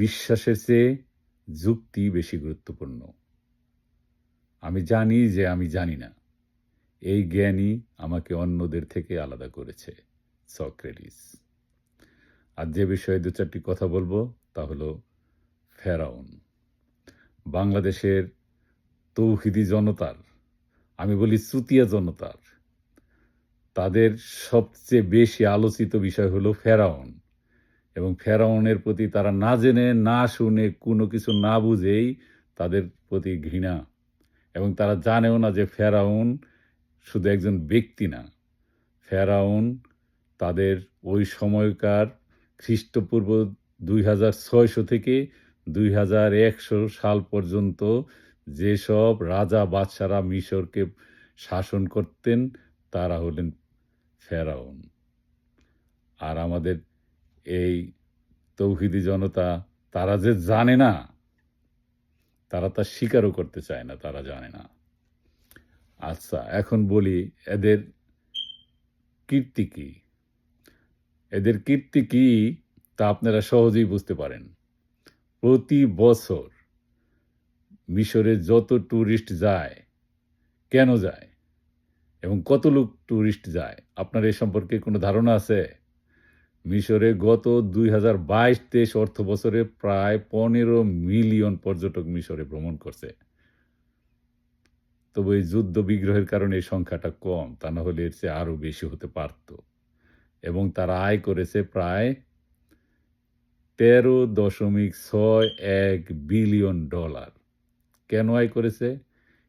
বিশ্বাসের চেয়ে যুক্তি বেশি গুরুত্বপূর্ণ। আমি জানি যে আমি জানি না। এই জ্ঞানই আমাকে অন্যদের থেকে আলাদা করেছে, সক্রেটিস। আর যে বিষয়ে দু চারটি কথা বলব তা হলো ফেরাউন। বাংলাদেশের তৌহিদি জনতার, আমি বলি চুতিয়া জনতার, তাদের সবচেয়ে বেশি আলোচিত বিষয় হলো ফেরাউন। এবং ফেরাউনের প্রতি তারা না জেনে, না শুনে, কোনো কিছু না বুঝেই তাদের প্রতি ঘৃণা। এবং তারা জানেও না যে ফেরাউন শুধু একজন ব্যক্তি না। ফেরাউন তাদের ওই সময়কার খ্রিস্টপূর্ব দুই হাজার ছয়শো থেকে দুই হাজার একশো সাল পর্যন্ত যেসব রাজা বাদশারা মিশরকে শাসন করতেন, তারা হলেন ফেরাউন। আর আমাদের এই তৌহিদি জনতা, তারা যে জানে না, তারা তা স্বীকারও করতে চায় না, তারা জানে না। আচ্ছা এখন বলি, এদের কীর্তি কি? এদের কীর্তি কি তা আপনারা সহজেই বুঝতে পারেন। প্রতি বছর মিশরে যত ট্যুরিস্ট যায়, কেন যায়? এবং কত লোক ট্যুরিস্ট যায়? আপনার এ সম্পর্কে কোনো ধারণা আছে? মিশরে গত দুই হাজার বাইশ তেইশ অর্থ বছরে প্রায় পনেরো মিলিয়ন পর্যটক মিশরে ভ্রমণ করছে। তবে এই যুদ্ধ বিগ্রহের কারণে এই সংখ্যাটা কম, তা না হলে এর চেয়ে আরও বেশি হতে পারত। এবং তারা আয় করেছে প্রায় তেরো দশমিক ছয় এক বিলিয়ন ডলার। কেন আয় করেছে?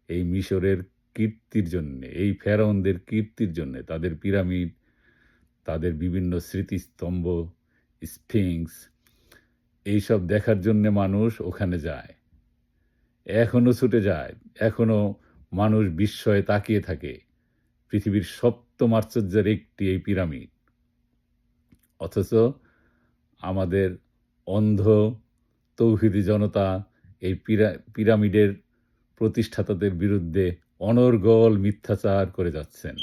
এই মিশরের কীর্তির জন্যে, এই ফেরাউনদের কীর্তির জন্যে, তাদের পিরামিড তাদের বিভিন্ন স্মৃতিস্তম্ভ, স্ফিংস, এইসব দেখার জন্য মানুষ ওখানে যায়। এখনও ছুটে যায়, এখনও মানুষ বিস্ময়ে তাকিয়ে থাকে। পৃথিবীর সপ্তম আশ্চর্যের একটি এই পিরামিড। অথচ আমাদের অন্ধ তৌহিদি জনতা এই পিরা- পিরামিডের প্রতিষ্ঠাতাদের বিরুদ্ধে অনর্গল মিথ্যাচার করে যাচ্ছেন।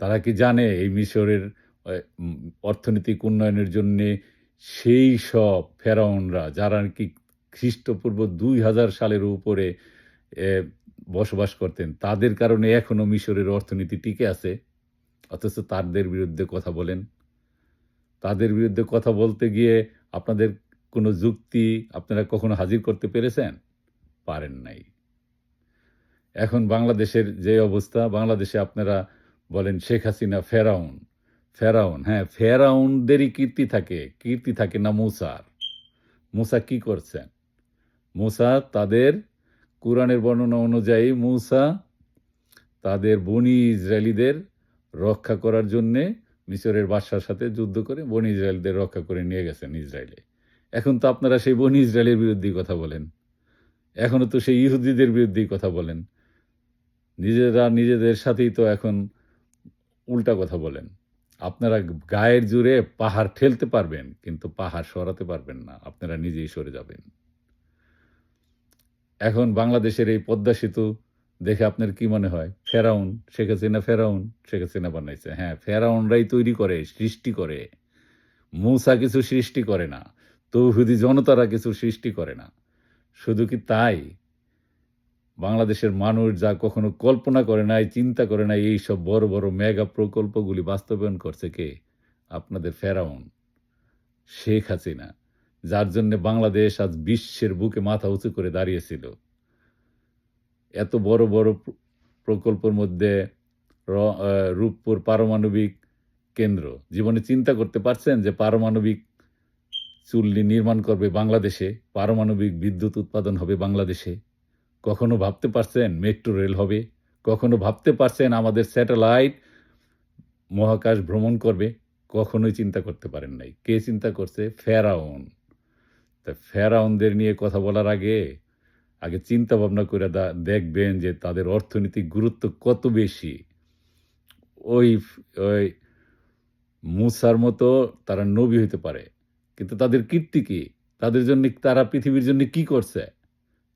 তারা কি জানে এই মিশরের অর্থনৈতিক উন্নয়নের জন্য সেই সব ফেরাউনরা, যারা কি খ্রিস্টপূর্ব দুই হাজার সালের উপরে বসবাস করতেন, তাদের কারণে এখনও মিশরের অর্থনীতি টিকে আছে? অথচ তাদের বিরুদ্ধে কথা বলেন। তাদের বিরুদ্ধে কথা বলতে গিয়ে আপনাদের কোনো যুক্তি আপনারা কখনো হাজির করতে পেরেছেন? পারেন নাই। এখন বাংলাদেশের যে অবস্থা, বাংলাদেশে আপনারা বলেন, শেখ হাসিনা ফেরাউন ফেরাউন হ্যাঁ ফেরাউনদেরই কীর্তি থাকে কীর্তি থাকে না মুসার। মুসা কি করছেন? মুসা তাদের কোরআনের বর্ণনা অনুযায়ী মুসা তাদের বনি ইসরায়েলিদের রক্ষা করার জন্যে মিশরের বাদশার সাথে যুদ্ধ করে বনি ইসরায়েলদের রক্ষা করে নিয়ে গেছেন ইসরায়েলে এখন তো আপনারা সেই বনি ইসরায়েলের বিরুদ্ধেই কথা বলেন। এখনও তো সেই ইহুদিদের বিরুদ্ধেই কথা বলেন। নিজেরা নিজেদের সাথেই তো এখন উল্টা কথা বলেন। আপনারা গায়ের জুড়ে পাহাড় ঠেলতে পারবেন, কিন্তু পাহাড় সরাতে পারবেন না। আপনারা নিজেই সরে যাবেন। এখন বাংলাদেশের এই পদ্মা সেতু দেখে আপনার কি মনে হয়? ফেরাউন, শেখ হাসিনা ফেরাউন, শেখ হাসিনা বানাইছে। হ্যাঁ ফেরাউনরাই তৈরি করে, সৃষ্টি করে। মূসা কিছু সৃষ্টি করে না, তৌহুদি জনতারা কিছু সৃষ্টি করে না। শুধু কি তাই? বাংলাদেশের মানুষ যা কখনো কল্পনা করে নাই, চিন্তা করে নাই, এই সব বড় বড় মেগা প্রকল্পগুলি বাস্তবায়ন করছে কে? আপনাদের ফেরাউন, শেখ হাসিনা, যার জন্য বাংলাদেশ আজ বিশ্বের বুকে মাথা উঁচু করে দাঁড়িয়েছিল। এত বড় বড় প্র- প্রকল্পের মধ্যে রূপপুর পারমাণবিক কেন্দ্র। জীবনে চিন্তা করতে পারছেন যে পারমাণবিক চুল্লি নির্মাণ করবে বাংলাদেশে? পারমাণবিক বিদ্যুৎ উৎপাদন হবে বাংলাদেশে? কখনো ভাবতে পারছেন মেট্রো রেল হবে? কখনো ভাবতে পারছেন আমাদের স্যাটেলাইট মহাকাশ ভ্রমণ করবে? কখনোই চিন্তা করতে পারেন নাই। কে চিন্তা করছে? ফেরাউন। তা ফেরাউনদের নিয়ে কথা বলার আগে আগে চিন্তা ভাবনা করে দেখবেন যে তাদের অর্থনৈতিক গুরুত্ব কত বেশি। ওই ওই মুসার মতো তারা নবী হইতে পারে। কিন্তু তাদের কীর্তি কি? তাদের জন্য তারা পৃথিবীর জন্য কি করছে?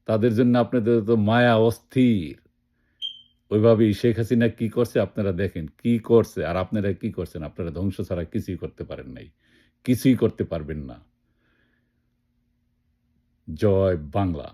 তাদের জন্য আপনাদের তো মায়া অস্থির। ওইভাবেই শেখ হাসিনা কি করছে আপনারা দেখেন, কি করছে আর আপনারা কি করছেন? আপনারা ধ্বংস ছাড়া কিছুই করতে পারেন নাই, কিছুই করতে পারবেন না। জয় বাংলা।